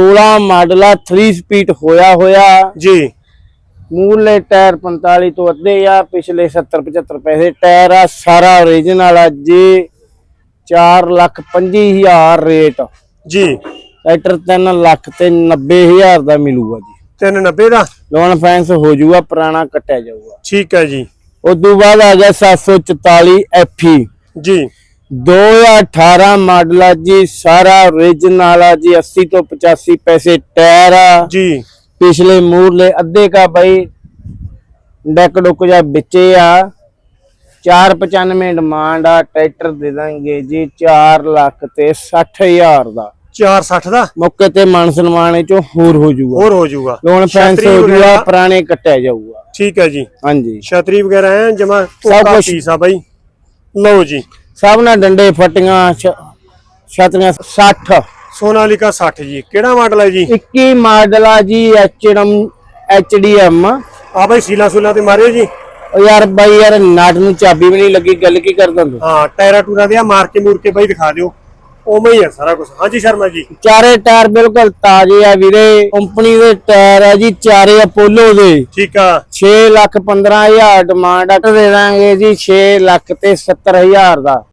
16 model ਆ 3 speed ਹੋਇਆ ਹੋਇਆ। ਜੀ। ਮੂਲੇ ਟਾਇਰ 45 ਤੋਂ ਅੱਧੇ ਆ ਪਿਛਲੇ 70 75 ਪੈਸੇ ਟਾਇਰ ਆ ਸਾਰਾ ਓਰੀਜਨਲ ਆ ਜੀ। 4 ਲੱਖ 25 ਹਜ਼ਾਰ ਰੇਟ। ਜੀ। ਟਰੈਕਟਰ 3 ਲੱਖ ਤੇ 90 ਹਜ਼ਾਰ ਦਾ ਮਿਲੂਗਾ ਜੀ। 390 ਦਾ? ਲੋਨ ਫਾਈਨੈਂਸ ਹੋ ਜਾਊਗਾ ਪੁਰਾਣਾ ਕੱਟਿਆ ਜਾਊਗਾ। ਠੀਕ ਹੈ ਜੀ। ਉਦੋਂ ਬਾਅਦ ਆ ਗਿਆ 744 FE ਜੀ। 2018 ਮਾਡਲ ਆ ਜੀ ਸਾਰਾ ਓਰੀਜਨਲ ਆ ਜੀ 80 ਤੋਂ 85 ਪੈਸੇ ਟਾਇਰ ਆ। ਜੀ। ਪਿਛਲੇ ਮੂਰਲੇ ਅੱਧੇ ਕਾ ਬਈ ਡੈਕ ਡੁੱਕ ਜਾ ਵਿੱਚੇ ਆ। 495 ਡਿਮਾਂਡ ਆ ਟਰੈਕਟਰ ਦੇ ਦਾਂਗੇ ਜੀ 4 ਲੱਖ ਤੇ 60000 ਦਾ। 460 ਦਾ? ਮੌਕੇ ਤੇ ਮਾਨ ਸਨਮਾਨ ਚੋਂ ਹੋਰ ਹੋ ਜਾਊਗਾ। ਹੋਰ ਹੋ ਜਾਊਗਾ। ਲੋਨ ਫੈਂਸ ਹੋ ਜਾਊਗਾ ਪੁਰਾਣੇ ਕੱਟਿਆ ਜਾਊਗਾ। ਠੀਕ ਹੈ ਜੀ। ਹਾਂਜੀ। ਛਤਰੀ ਵਗੈਰਾ ਹੈ ਜਮਾ ਸਭ ਕੁਛ। ਪੀਸ ਆ ਬਾਈ। ਲਓ ਜੀ। ਸਭ ਨਾਲ ਡੰਡੇ ਫਟੀਆਂ ਛਤਰੀਆਂ 60 ਸੋਨਾਲੀਕਾ 60 ਜੀ ਕਿਹੜਾ ਮਾਡਲ ਹੈ ਜੀ? 21 ਮਾਡਲ ਆ ਜੀ ਐਚਐਮ ਐਚਡੀਐਮ। ਆ ਬਾਈ ਸੀਲਾ ਸੂਲਾ ਤੇ ਮਾਰਿਓ ਜੀ। ਉਹ ਯਾਰ ਬਾਈ ਯਾਰ ਨਾਟ ਨੂੰ ਚਾਬੀ ਵੀ ਨਹੀਂ ਲੱਗੀ ਗੱਲ ਕੀ ਕਰਦਾ ਤੂੰ? ਹਾਂ ਟਾਇਰਾਂ ਟੂਰਾਂ ਦੇ ਆ ਮਾਰ ਕੇ ਮੂਰ ਕੇ ਬਾਈ ਦਿਖਾ ਦਿਓ। ਉਵੇਂ ਹੀ ਆ ਸਾਰਾ ਕੁਝ ਹਾਂਜੀ ਸ਼ਰਮਾ ਜੀ। ਚਾਰੇ ਟਾਇਰ ਬਿਲਕੁਲ ਤਾਜ਼ੇ ਆ ਵੀਰੇ। ਕੰਪਨੀ ਦੇ ਟਾਇਰ ਆ ਜੀ ਚਾਰੇ ਅਪੋਲੋ ਦੇ। ਠੀਕ ਆ। 6 ਲੱਖ 15000 ਡਿਮਾਂਡ ਆ। ਦੇ ਦਾਂਗੇ ਜੀ 6 ਲੱਖ ਤੇ 70000 ਦਾ।